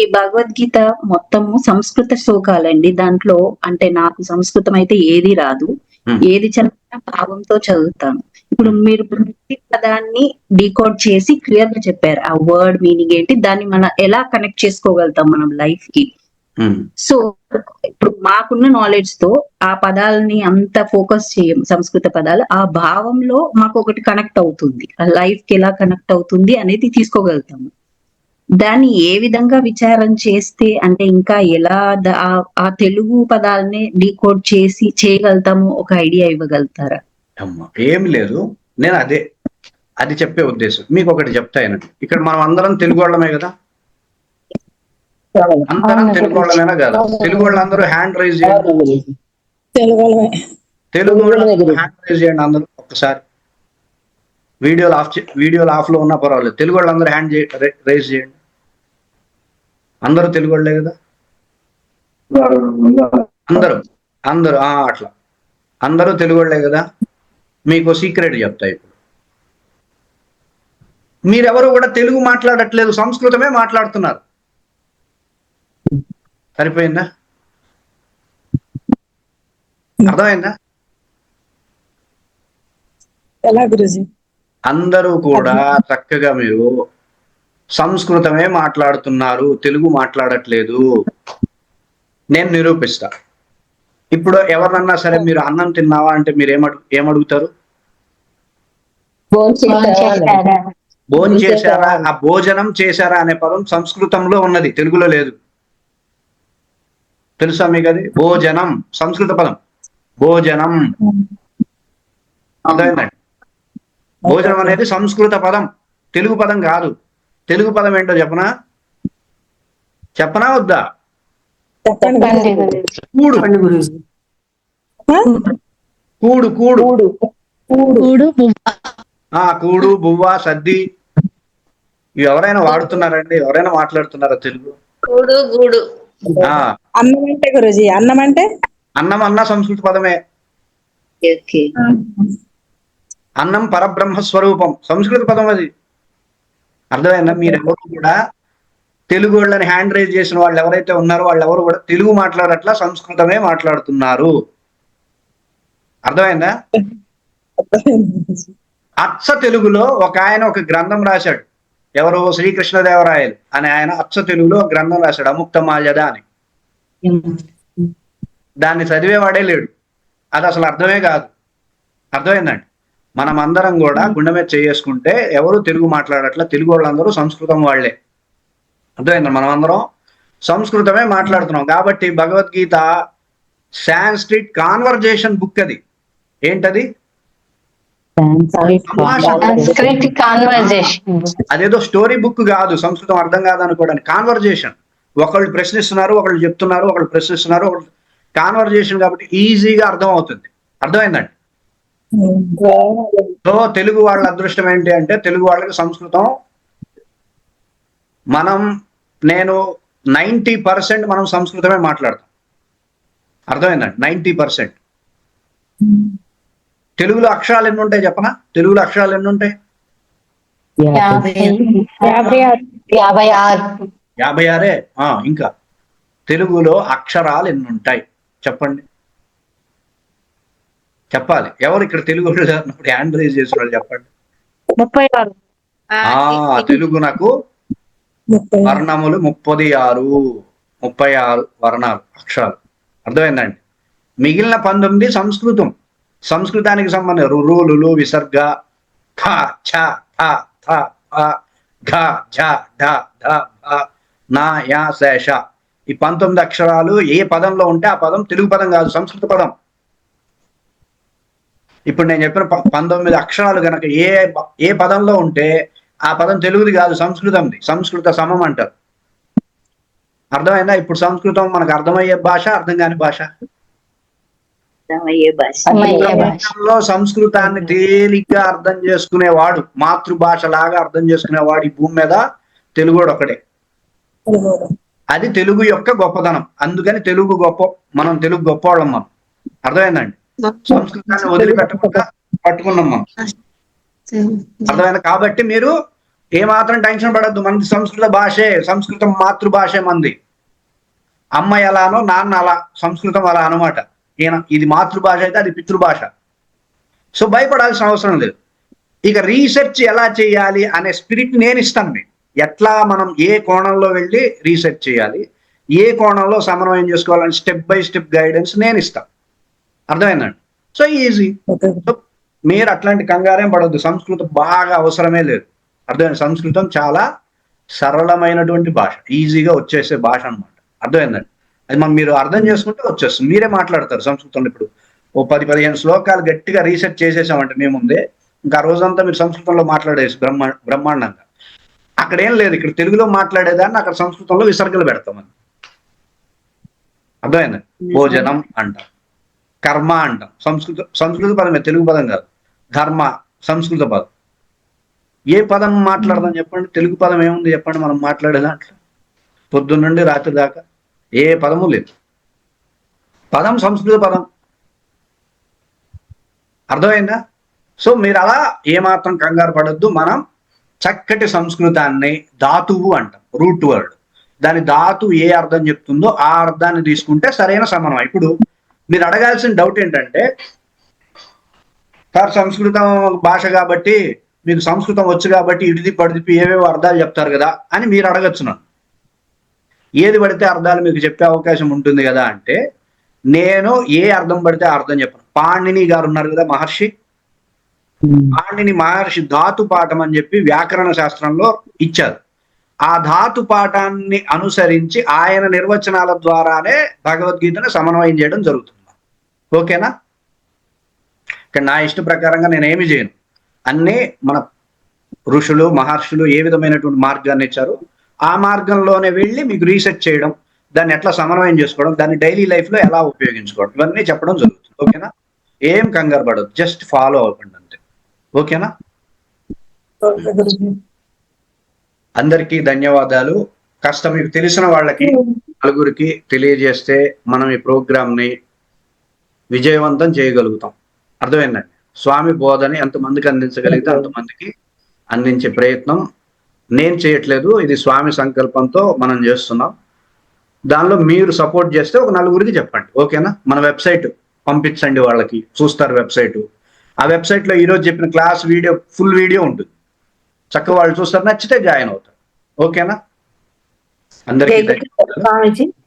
ఈ భగవద్గీత మొత్తము సంస్కృత శ్లోకాలండి. దాంట్లో అంటే నాకు సంస్కృతం అయితే ఏది రాదు. ఏది చదివినా భావంతో చదువుతాను. ఇప్పుడు మీరు ప్రతి పదాన్ని డీకోడ్ చేసి క్లియర్గా చెప్పారు. ఆ వర్డ్ మీనింగ్ ఏంటి? దాన్ని మనం ఎలా కనెక్ట్ చేసుకోగలుగుతాం మనం లైఫ్కి సో ఇప్పుడు మాకున్న నాలెడ్జ్తో ఆ పదాలని అంత ఫోకస్ చేయం సంస్కృత పదాలు ఆ భావంలో మాకు ఒకటి కనెక్ట్ అవుతుంది. ఆ లైఫ్కి ఎలా కనెక్ట్ అవుతుంది అనేది తీసుకోగలుగుతాము. దాన్ని ఏ విధంగా విచారం చేస్తే అంటే ఇంకా ఎలా ఆ- తెలుగు పదాలని డీకోడ్ చేసి చేయగలుగుతాము ఒక ఐడియా ఇవ్వగలుగుతారా? అమ్మా ఏమి లేదు. నేను అదే అది చెప్పే ఉద్దేశం. మీకు ఒకటి చెప్తా వినండి. ఇక్కడ మనం అందరం తెలుగు వాళ్ళమే కదా? అందరం. తెలుగు వాళ్ళమేనా కదా? తెలుగు వాళ్ళందరూ హ్యాండ్ రైజ్ చేయండి. తెలుగు వాళ్ళమే. తెలుగు వాళ్ళు హ్యాండ్ రైజ్ చేయండి అందరూ ఒక్కసారి. వీడియోలు ఆఫ్ వీడియోలు ఆఫ్లో ఉన్నా పర్వాలేదు. తెలుగు వాళ్ళందరూ హ్యాండ్ రైజ్ చేయండి. అందరూ తెలుగు వాళ్ళే కదా? అందరూ అందరూ అట్లా. అందరూ తెలుగు వాళ్ళే కదా? మీకు సీక్రెట్ చెప్తా ఇప్పుడు. మీరెవరు కూడా తెలుగు మాట్లాడట్లేదు సంస్కృతమే మాట్లాడుతున్నారు. సరిపోయిందా? అర్థమైందా? ఎలా గురుజీ? అందరూ కూడా చక్కగా మీరు సంస్కృతమే మాట్లాడుతున్నారు తెలుగు మాట్లాడట్లేదు. నేను నిరూపిస్తా. ఇప్పుడు ఎవరినన్నా సరే మీరు అన్నం తిన్నావా అంటే మీరు ఏమడు ఏమడుగుతారు? భోజనం చేశారా? ఆ భోజనం చేశారా అనే పదం సంస్కృతంలో ఉన్నది తెలుగులో లేదు. తెలుసా మీకు అది? భోజనం సంస్కృత పదం. భోజనం. అర్థమైందండి భోజనం అనేది సంస్కృత పదం. తెలుగు పదం కాదు. తెలుగు పదం ఏంటో చెప్పనా? చెప్పనా వద్దా. కూడు. ఆ? కూడు కూడు. కూడు. ఆ కూడు బువ్వ సద్ది. ఇవి ఎవరైనా వాడుతున్నారండి? ఎవరైనా మాట్లాడుతున్నారా తెలుగు? గూడు గూడు. ఆ. అన్నం అంటే గురుజీ అన్నం అంటే? అన్నం అన్న సంస్కృత పదమే. అన్నం పరబ్రహ్మ స్వరూపం. సంస్కృత పదం అది. అర్థమైందా? మీరెవరు కూడా తెలుగు వాళ్ళని హ్యాండ్ రైజ్ చేసిన వాళ్ళు ఎవరైతే ఉన్నారో వాళ్ళు ఎవరు కూడా తెలుగు మాట్లాడట్లా సంస్కృతమే మాట్లాడుతున్నారు. అర్థమైందా? అచ్చ తెలుగులో ఒక ఆయన ఒక గ్రంథం రాశాడు. ఎవరు శ్రీకృష్ణదేవరాయలు అని ఆయన అచ్చ తెలుగులో ఒక గ్రంథం రాశాడు అముక్త మాల్యద అని. దాన్ని చదివేవాడే లేడు. అది అసలు అర్థమే కాదు. అర్థమైందండి? మనం అందరం కూడా గుండె మీద చేసుకుంటే ఎవరు తెలుగు మాట్లాడట్లా తెలుగు వాళ్ళందరూ సంస్కృతం వాళ్ళే. అర్థమైందా? మనం అందరం సంస్కృతమే మాట్లాడుతున్నాం. కాబట్టి భగవద్గీత సాంస్క్రిట్ కాన్వర్జేషన్ బుక్ అది. ఏంటది? అదేదో స్టోరీ బుక్ కాదు సంస్కృతం అర్థం కాదు అనుకోవడానికి. కాన్వర్జేషన్ ఒకళ్ళు ప్రశ్నిస్తున్నారు ఒకళ్ళు చెప్తున్నారు ఒకళ్ళు ప్రశ్నిస్తున్నారు ఒకళ్ళు కాన్వర్జేషన్ కాబట్టి ఈజీగా అర్థం అవుతుంది అర్థమైందండి? సో తెలుగు వాళ్ళ అదృష్టం ఏంటి అంటే తెలుగు వాళ్ళకి సంస్కృతం. మనం నేను నైంటీ పర్సెంట్ మనం సంస్కృతమే మాట్లాడతాం. అర్థమైందండి నైంటీ పర్సెంట్. తెలుగులో అక్షరాలు ఎన్ని ఉంటాయి చెప్పనా? తెలుగులో అక్షరాలు ఎన్ని ఉంటాయి? యాభై ఆరు. ఇంకా. తెలుగులో అక్షరాలు ఎన్ని ఉంటాయి? చెప్పండి. చెప్పాలి. ఎవరు ఇక్కడ తెలుగు వాళ్ళు అన్నప్పుడు హ్యాండ్ రైజ్ చేసిన వాళ్ళు చెప్పండి. ముప్పై ఆరు. ఆ తెలుగు నాకు. వర్ణములు ముప్పది ఆరు ముప్పై ఆరు వర్ణాలు అక్షరాలు. అర్థమైందండి? మిగిలిన పంతొమ్మిది సంస్కృతం. సంస్కృతానికి సంబంధించిన రు, రు, లులు విసర్గ థ ఛ థ థ ఘ ఝ ఢ ధ భ నా యా శేష ఈ పంతొమ్మిది అక్షరాలు ఏ పదంలో ఉంటే ఆ పదం తెలుగు పదం కాదు సంస్కృత పదం. ఇప్పుడు నేను చెప్పిన ప- పంతొమ్మిది అక్షరాలు కనుక ఏ ఏ పదంలో ఉంటే ఆ పదం తెలుగుది కాదు సంస్కృతంది. సంస్కృత సమం అంటారు. అర్థమైందా? ఇప్పుడు సంస్కృతం మనకు అర్థమయ్యే భాష అర్థం కాని భాష? ప్రపంచంలో సంస్కృతాన్ని తేలిగ్గా అర్థం చేసుకునేవాడు మాతృభాష లాగా అర్థం చేసుకునేవాడు ఈ భూమి మీద తెలుగుడు ఒకడే వారు. అది తెలుగు యొక్క గొప్పతనం. అందుకని తెలుగు గొప్ప మనం తెలుగు గొప్పవాళ్ళం మనం. అర్థమైందండి సంస్కృతాన్ని వదిలిపెట్టకుండా పట్టుకున్నాం మనం అర్థమైంది? కాబట్టి మీరు ఏమాత్రం టెన్షన్ పడద్దు. మనది సంస్కృత భాషే సంస్కృతం మాతృభాషే మంది. అమ్మ ఎలానో నాన్న అలా సంస్కృతం అలా అనమాట ఈయన ఇది మాతృభాష అయితే అది పితృభాష. సో భయపడాల్సిన అవసరం లేదు. ఇక రీసెర్చ్ ఎలా చేయాలి అనే స్పిరిట్ నేను ఇస్తాను మీకు. ఎట్లా మనం ఏ కోణంలో వెళ్ళి రీసెర్చ్ చేయాలి ఏ కోణంలో సమన్వయం చేసుకోవాలని స్టెప్ బై స్టెప్ గైడెన్స్ నేను ఇస్తాను. అర్థమైందండి? So easy. మీరు అట్లాంటి కంగారేం పడద్దు. సంస్కృతం బాగా అవసరమే లేదు. అర్థమైంది? సంస్కృతం చాలా సరళమైనటువంటి భాష. ఈజీగా వచ్చేసే భాష అన్నమాట. అర్థమైందండి? అది మనం మీరు అర్థం చేసుకుంటే వచ్చేస్తుంది. మీరే మాట్లాడతారు సంస్కృతంలో ఇప్పుడు. ఓ పది పదిహేను శ్లోకాలు గట్టిగా రీసెర్చ్ చేసేసామంటే మేము ముందే ఇంకా ఆ రోజంతా మీరు సంస్కృతంలో మాట్లాడేసి బ్రహ్మ బ్రహ్మాండంగా. అక్కడ ఏం లేదు. ఇక్కడ తెలుగులో మాట్లాడేదాన్ని అక్కడ సంస్కృతంలో విసర్గలు పెడతామని అర్థమైందండి భోజనం అంటాం కర్మ అంటాం. సంస్కృత సంస్కృత పదమే తెలుగు పదం కాదు. ధర్మ సంస్కృత పదం. ఏ పదం మాట్లాడదాం చెప్పండి? తెలుగు పదం ఏముంది చెప్పండి? మనం మాట్లాడే దాంట్లో. పొద్దున్న నుండి రాత్రి దాకా ఏ పదము లేదు. పదం సంస్కృత పదం. అర్థమైందా? సో మీరు అలా ఏమాత్రం కంగారు పడద్దు. మనం చక్కటి సంస్కృతాన్ని ధాతువు అంటాం. Root word. దాని ధాతు ఏ అర్థం చెప్తుందో ఆ అర్థాన్ని తీసుకుంటే సరైన సమన్వయం ఇప్పుడు మీరు అడగాల్సిన డౌట్ ఏంటంటే సార్ సంస్కృతం భాష కాబట్టి మీకు సంస్కృతం వచ్చు కాబట్టి ఇడిది పడిదిపి ఏవేవో అర్థాలు చెప్తారు కదా అని మీరు అడగచ్చు నన్ను ఏది పడితే అర్థాలు మీకు చెప్పే అవకాశం ఉంటుంది కదా అంటే నేను ఏ అర్థం పడితే అర్థం చెప్పను. పాణిని గారు ఉన్నారు కదా మహర్షి? పాణిని మహర్షి ధాతు పాఠం అని చెప్పి వ్యాకరణ శాస్త్రంలో ఇచ్చారు. ఆ ధాతు పాఠాన్ని అనుసరించి ఆయన నిర్వచనాల ద్వారానే భగవద్గీతను సమన్వయం చేయడం జరుగుతుంది. ఓకేనా? ఇక్కడ నా ఇష్ట ప్రకారంగా నేను ఏమి చేయను. అన్నీ మన ఋషులు మహర్షులు ఏ విధమైనటువంటి మార్గాన్ని ఇచ్చారు? ఆ మార్గంలోనే వెళ్ళి మీకు రీసెర్చ్ చేయడం దాన్ని ఎట్లా సమన్వయం చేసుకోవడం దాన్ని డైలీ లైఫ్లో ఎలా ఉపయోగించుకోవడం ఇవన్నీ చెప్పడం జరుగుతుంది. ఓకేనా? ఏం కంగారు పడదు జస్ట్ ఫాలో అవ్వండి అంతే. ఓకేనా? అందరికీ ధన్యవాదాలు. కాస్త మీకు తెలిసిన వాళ్ళకి నలుగురికి తెలియజేస్తే మనం ఈ ప్రోగ్రామ్ని విజయవంతం చేయగలుగుతాం. అర్థమైందండి? స్వామి బోధని ఎంతమందికి అందించగలిగితే అంతమందికి అందించే ప్రయత్నం నేను చేయట్లేదు. ఇది స్వామి సంకల్పంతో మనం చేస్తున్నాం. దానిలో మీరు సపోర్ట్ చేస్తే ఒక నలుగురికి చెప్పండి. ఓకేనా? మన వెబ్సైట్ పంపించండి వాళ్ళకి. చూస్తారు వెబ్సైట్. ఆ వెబ్సైట్లో ఈరోజు చెప్పిన క్లాస్ వీడియో ఫుల్ వీడియో ఉంటుంది. చక్కగా వాళ్ళు చూస్తారు నచ్చితే జాయిన్ అవుతారు. ఓకేనా అందరికీ